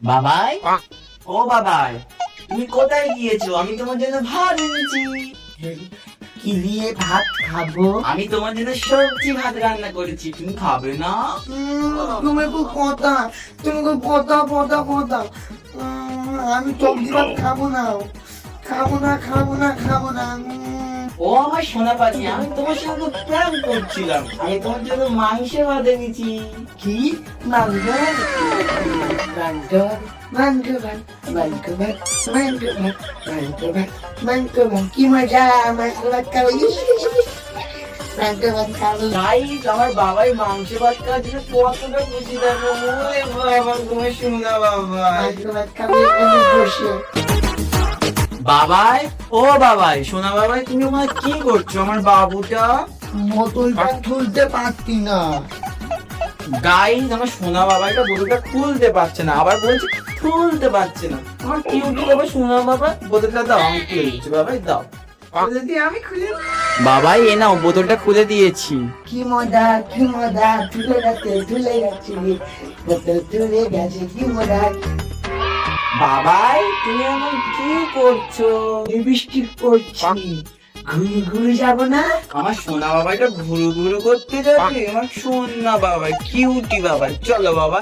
বাবাই? ও বাবাই তুমি কোথায় গিয়েছো? আমি তোমার জন্য ভাত এনেছি। কি দিয়ে ভাত খাব? আমি তোমার জন্য সবজি ভাত রান্না করেছি। তুমি খাবে না? তুমি খুব কথা তুমি খুব কথা কথা কথা আমি সবজি ভাত খাব না। খাব না খাব না খাব না। ও আমার সোনা পাখি আমি তোমার সঙ্গে প্ল্যান করছিলাম। আমি তোমার জন্য মাংস ভাত এনেছি কি? মাংস? মাংস মাংস মাংস মাংস মাংস মাংস কি মজা মাংস ভাত খাব? আমার বাবাই মাংস ভাত খাওয়ার জন্য কতটা খুশি থাকব তোমার বাবা মাংস ভাত খাব বসে। বাবাই? ও বাবাই সোনা বাবাই তুমি ওখানে কি করছ? আমার বাবুটা বোতলটা তুলতে পারতি না। আমার সোনা বাবাইটা বোতলটা খুলতে পারছে না। আবার বলছে খুলতে পারছে না। আমার কিউটি বাবা সোনা বাবা বোতলটা দাও আমি খুলে দিচ্ছি। বাবাই দাও। আমি খুলে বাবাই এ নাও বোতলটা খুলে দিয়েছি। কি মজা কি মজা তুলে গেছে তুলে গেছে। বোতল তুলে গেছে কি মজা। বাবাই তুমি এখন কি করছ? লিপস্টিক করছি ঘুরে ঘুরে যাব না? আমার সোনা বাবাইটা ঘুরু ঘুরু করতে যাবে। আমার সোনা বাবা কিউটি বাবা চলো বাবা।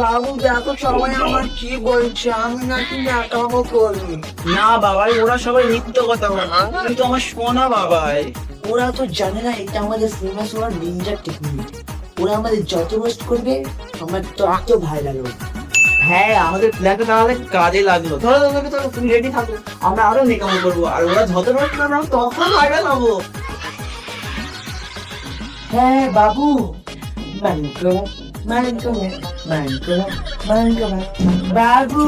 বাবু দেখো সবাই আমার কি বলছে। আমি নাকি নাকামো করি না বাবাই ওরা সবাই মিথ্য কথা বলে। তুমি তো আমার সোনা বাবাই। ওরা তো জানে না এটা আমাদের সিনেমা ওরা নিনজার টেকনিক ওরা আমাদের যত রোস্ট করবে আমার তো এত ভাইরাল হবে। হ্যাঁ আমাদের প্ল্যানটা তাহলে কাজে লাগল। ধরো ধরো তুমি রেডি থাকো, আমরা আরও নিকাম করব, আর ওরা যত রকম আমরা তখন ভাইরাল হব। হ্যাঁ বাবু। মানকো মানকো মানকো মানকো, বাবু।